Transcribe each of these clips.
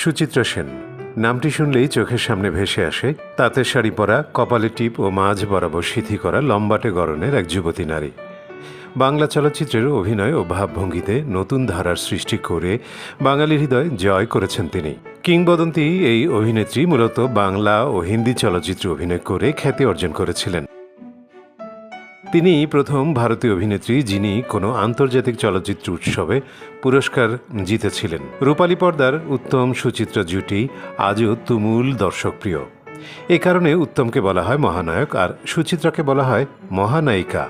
সুচিত্রা সেন। নামটি শুনলেই চোখের সামনে ভেসে আসে তাঁতের শাড়ি পরা, কপালে টিপ ও মাঝ বরাবর সিথি করা লম্বাটে গরনের এক যুবতী নারী। বাংলা চলচ্চিত্রের অভিনয় ও ভাবভঙ্গিতে নতুন ধারার সৃষ্টি করে বাঙালির হৃদয় জয় করেছেন তিনি। কিংবদন্তি এই অভিনেত্রী মূলত বাংলা ও হিন্দি চলচ্চিত্রে অভিনয় করে খ্যাতি অর্জন করেছিলেন। তিনি প্রথম ভারতীয় অভিনেত্রী যিনি কোনো আন্তর্জাতিক চলচ্চিত্র উৎসবে পুরস্কার জিতেছিলেন। রূপালী পর্দার উত্তম সুচিত্রা জুটি আজও তুমুল দর্শকপ্রিয়। এ কারণে উত্তমকে বলা হয় মহানায়ক আর সুচিত্রাকে বলা হয় মহানায়িকা।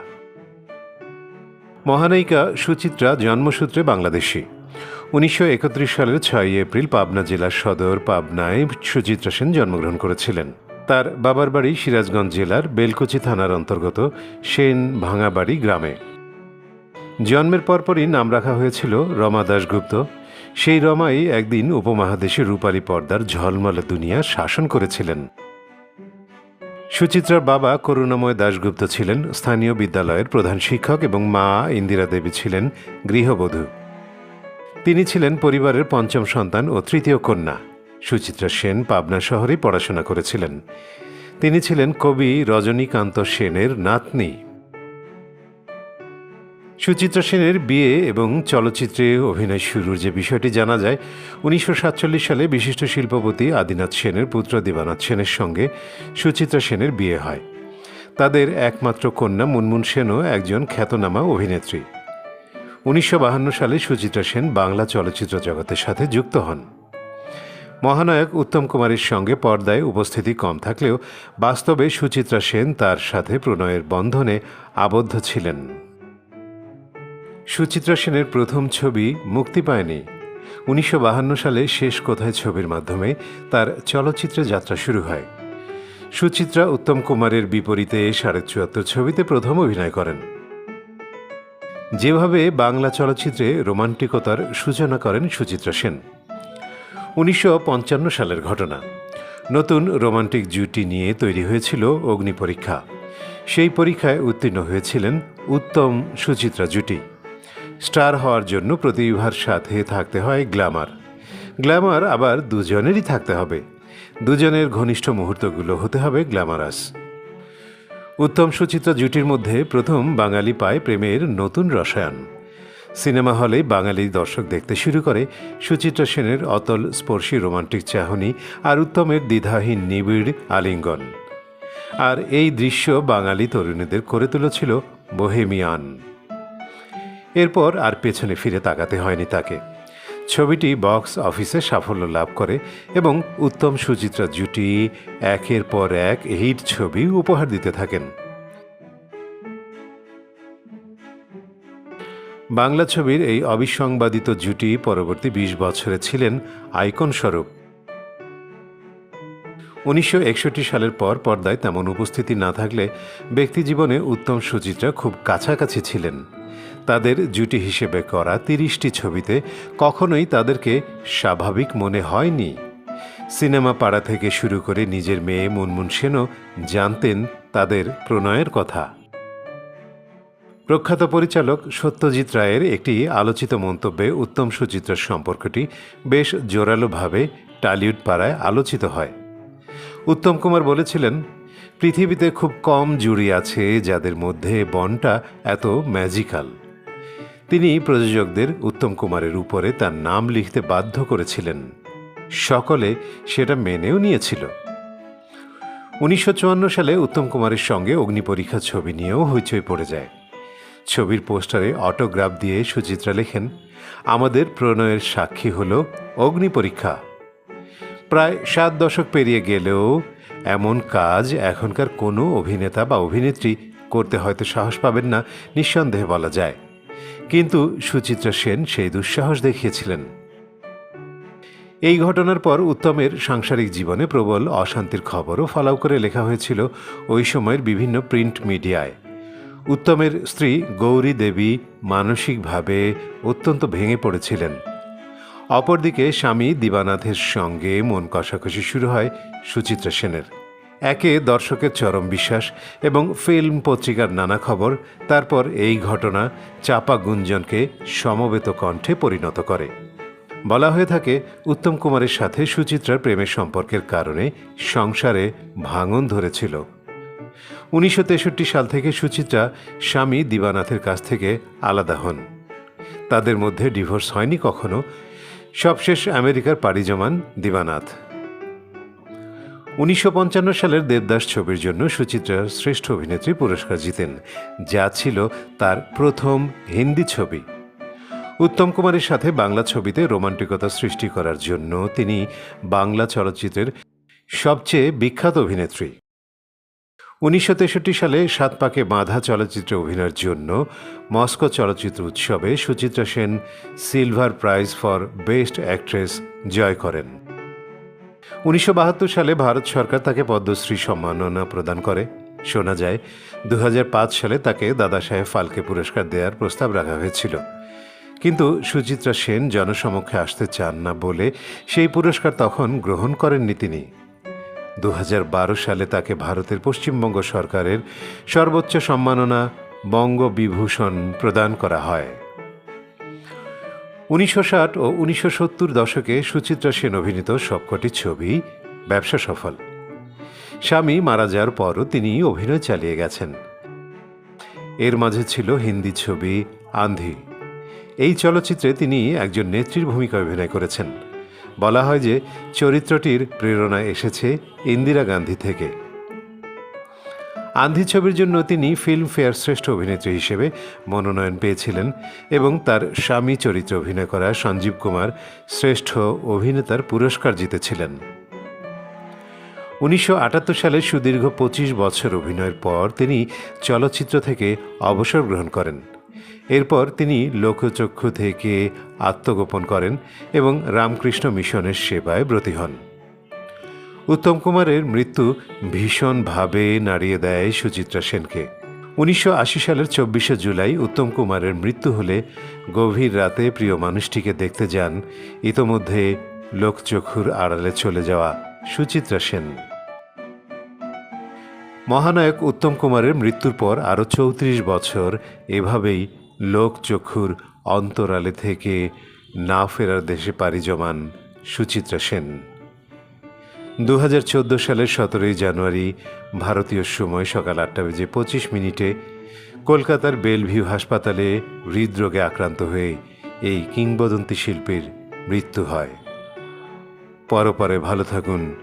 মহানায়িকা সুচিত্রা জন্মসূত্রে বাংলাদেশী। উনিশশো একত্রিশ সালের ছয়ই এপ্রিল পাবনা জেলার সদর পাবনায় সুচিত্রা সেন জন্মগ্রহণ করেছিলেন। তার বাবার বাড়ি সিরাজগঞ্জ জেলার বেলকুচি থানার অন্তর্গত সেন ভাঙাবাড়ি গ্রামে। জন্মের পরপরই নাম রাখা হয়েছিল রমা দাশগুপ্ত। সেই রমাই একদিন উপমহাদেশে রূপালী পর্দার ঝলমলে দুনিয়া শাসন করেছিলেন। সুচিত্রার বাবা করুণাময় দাশগুপ্ত ছিলেন স্থানীয় বিদ্যালয়ের প্রধান শিক্ষক এবং মা ইন্দিরা দেবী ছিলেন গৃহবধূ। তিনি ছিলেন পরিবারের পঞ্চম সন্তান ও তৃতীয় কন্যা। সুচিত্রা সেন পাবনা শহরে পড়াশোনা করেছিলেন। তিনি ছিলেন কবি রজনীকান্ত সেনের নাতনি। সুচিত্রা সেনের বিয়ে এবং চলচ্চিত্রে অভিনয় শুরুর যে বিষয়টি জানা যায়, উনিশশো সাতচল্লিশ সালে বিশিষ্ট শিল্পপতি আদিনাথ সেনের পুত্র দেবানাথ সেনের সঙ্গে সুচিত্রা সেনের বিয়ে হয়। তাদের একমাত্র কন্যা মুনমুন সেনও একজন খ্যাতনামা অভিনেত্রী। উনিশশো সালে সুচিত্রা সেন বাংলা চলচ্চিত্র জগতের সাথে যুক্ত হন। মহানায়ক উত্তম কুমারের সঙ্গে পর্দায় উপস্থিতি কম থাকলেও বাস্তবে সুচিত্রা সেন তার সাথে প্রণয়ের বন্ধনে আবদ্ধ ছিলেন। সুচিত্রা সেনের প্রথম ছবি মুক্তি পায়নি। উনিশশো সালে শেষ কোথায় ছবির মাধ্যমে তার চলচ্চিত্রে যাত্রা শুরু হয়। সুচিত্রা উত্তম কুমারের বিপরীতে সাড়ে চুয়াত্তর ছবিতে প্রথম অভিনয় করেন। যেভাবে বাংলা চলচ্চিত্রে রোমান্টিকতার সূচনা করেন সুচিত্রা সেন। উনিশশো পঞ্চান্ন সালের ঘটনা। নতুন রোমান্টিক জুটি নিয়ে তৈরি হয়েছিল অগ্নি পরীক্ষা। সেই পরীক্ষায় উত্তীর্ণ হয়েছিলেন উত্তম সুচিত্রা জুটি। স্টার হওয়ার জন্য প্রতিভার সাথে থাকতে হয় গ্ল্যামার। গ্ল্যামার আবার দুজনেরই থাকতে হবে। দুজনের ঘনিষ্ঠ মুহূর্তগুলো হতে হবে গ্ল্যামারাস। উত্তম সুচিত্রা জুটির মধ্যে প্রথম বাঙালি পায় প্রেমের নতুন রসায়ন। সিনেমা হলে বাঙালি দর্শক দেখতে শুরু করে সুচিত্রা সেনের অতল স্পর্শী রোমান্টিক চাহনি আর উত্তমের দ্বিধাহীন নিবিড় আলিঙ্গন। আর এই দৃশ্য বাঙালি তরুণীদের করে তুলেছিল বোহেমিয়ান। এরপর আর পেছনে ফিরে তাকাতে হয়নি তাকে। ছবিটি বক্স অফিসে সাফল্য লাভ করে এবং উত্তম সুচিত্রা জুটি একের পর এক হিট ছবি উপহার দিতে থাকেন। বাংলা ছবির এই অবিসংবাদিত জুটি পরবর্তী বিশ বছরে ছিলেন আইকন স্বরূপ। উনিশশো একষট্টি সালের পর পর্দায় তেমন উপস্থিতি না থাকলে ব্যক্তিজীবনে উত্তম সুচিত্রা খুব কাছাকাছি ছিলেন। তাদের জুটি হিসেবে করা তিরিশটি ছবিতে কখনোই তাদেরকে স্বাভাবিক মনে হয়নি। সিনেমা পাড়া থেকে শুরু করে নিজের মেয়ে মুনমুন সেনও জানতেন তাদের প্রণয়ের কথা। প্রখ্যাত পরিচালক সত্যজিৎ রায়ের একটি আলোচিত মন্তব্যে উত্তম সুচিত্রার সম্পর্কটি বেশ জোরালোভাবে টালিউড পাড়ায় আলোচিত হয়। উত্তম কুমার বলেছিলেন, পৃথিবীতে খুব কম জুড়ি আছে যাদের মধ্যে বনটা এত ম্যাজিক্যাল। তিনি প্রযোজকদের উত্তম কুমারের উপরে তার নাম লিখতে বাধ্য করেছিলেন। সকলে সেটা মেনেও নিয়েছিল। উনিশশো চুয়ান্ন সালে উত্তম কুমারের সঙ্গে অগ্নিপরীক্ষা ছবি নিয়েও হইচই পড়ে যায়। ছবির পোস্টারে অটোগ্রাফ দিয়ে সুচিত্রা লেখেন, আমাদের প্রণয়ের সাক্ষী হল অগ্নি পরীক্ষা। প্রায় সাত দশক পেরিয়ে গেলেও এমন কাজ এখনকার কোনো অভিনেতা বা অভিনেত্রী করতে হয়তো সাহস পাবেন না, নিঃসন্দেহে বলা যায়। কিন্তু সুচিত্রা সেন সেই দুঃসাহস দেখিয়েছিলেন। এই ঘটনার পর উত্তমের সাংসারিক জীবনে প্রবল অশান্তির খবরও ফলাও করে লেখা হয়েছিল ওই সময়ের বিভিন্ন প্রিন্ট মিডিয়ায়। উত্তমের স্ত্রী গৌরী দেবী মানসিকভাবে অত্যন্ত ভেঙে পড়েছিলেন। অপরদিকে স্বামী দিবানাথের সঙ্গে মন কষাকষি শুরু হয় সুচিত্রা সেনের। একে দর্শকের চরম বিশ্বাস এবং ফিল্ম পত্রিকার নানা খবর, তারপর এই ঘটনা চাপা গুঞ্জনকে সমবেত কণ্ঠে পরিণত করে। বলা হয়ে থাকে, উত্তম কুমারের সাথে সুচিত্রার প্রেমের সম্পর্কের কারণে সংসারে ভাঙন ধরেছিল। উনিশশো তেষট্টি সাল থেকে সুচিত্রা স্বামী দিবানাথের কাছ থেকে আলাদা হন। তাদের মধ্যে ডিভোর্স হয়নি কখনো। সবশেষ আমেরিকার পাড়ি জমান দিবানাথ। উনিশশো পঞ্চান্ন সালের দেবদাস ছবির জন্য সুচিত্রা শ্রেষ্ঠ অভিনেত্রী পুরস্কার জিতেন, যা ছিল তার প্রথম হিন্দি ছবি। উত্তম কুমারের সাথে বাংলা ছবিতে রোমান্টিকতা সৃষ্টি করার জন্য তিনি বাংলা চলচ্চিত্রের সবচেয়ে বিখ্যাত অভিনেত্রী। উনিশশো তেষট্টি সালে সাত পাকে বাঁধা চলচ্চিত্রে অভিনয়ের জন্য মস্কো চলচ্চিত্র উৎসবে Suchitra Sen silver prize for best actress জয় করেন। উনিশশো বাহাত্তর সালে ভারত সরকার তাকে পদ্মশ্রী সম্মাননা প্রদান করে। শোনা যায় দু হাজার পাঁচ সালে তাকে দাদা সাহেব ফালকে পুরস্কার দেওয়ার প্রস্তাব রাখা হয়েছিল। কিন্তু সুচিত্রা সেন জনসমক্ষে আসতে চান না বলে সেই পুরস্কার তখন গ্রহণ করেননি তিনি। দু হাজার বারো সালে তাকে ভারতের পশ্চিমবঙ্গ সরকারের সর্বোচ্চ সম্মাননা বঙ্গবিভূষণ প্রদান করা হয়। উনিশশো ষাট ও উনিশশো সত্তর দশকে সুচিত্রা সেন অভিনীত সবকটি ছবি ব্যবসা সফল। স্বামী মারা যাওয়ার পরও তিনি অভিনয় চালিয়ে গেছেন। এর মাঝে ছিল হিন্দি ছবি আন্ধি এই চলচ্চিত্রে তিনি একজন নেত্রীর ভূমিকা অভিনয় করেছেন। বলা হয় যে চরিত্রটির প্রেরণা এসেছে ইন্দিরা গান্ধী থেকে। আন্ধি ছবির জন্য তিনি ফিল্মফেয়ার শ্রেষ্ঠ অভিনেত্রী হিসেবে মনোনয়ন পেয়েছিলেন এবং তার স্বামী চরিত্রে অভিনয় করা সঞ্জীব কুমার শ্রেষ্ঠ অভিনেতার পুরস্কার জিতেছিলেন। উনিশশো আটাত্তর সালে সুদীর্ঘ পঁচিশ বছর অভিনয়ের পর তিনি চলচ্চিত্র থেকে অবসর গ্রহণ করেন। এরপর তিনি লোকচক্ষু থেকে আত্মগোপন করেন এবং রামকৃষ্ণ মিশনের সেবায় ব্রতী হন। উত্তম কুমারের মৃত্যু ভীষণভাবে নাড়িয়ে দেয় সুচিত্রা সেনকে। উনিশশো আশি সালের চব্বিশে জুলাই উত্তম কুমারের মৃত্যু হলে গভীর রাতে প্রিয় মানুষটিকে দেখতে যান ইতোমধ্যে লোকচক্ষুর আড়ালে চলে যাওয়া সুচিত্রা সেন। মহানায়ক উত্তম কুমারের মৃত্যুর পর আরও চৌত্রিশ বছর এভাবেই লোকচক্ষুর অন্তরালে থেকে না ফেরার দেশে পাড়ি জমান সুচিত্রা সেন। দু হাজার চোদ্দ সালের সতেরোই জানুয়ারি ভারতীয় সময় সকাল আটটা বেজে পঁচিশ মিনিটে কলকাতার বেলভিউ হাসপাতালে হৃদরোগে আক্রান্ত হয়ে এই কিংবদন্তি শিল্পীর মৃত্যু হয়। পরপরে ভালো থাকুন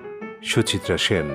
সুচিত্রা সেন।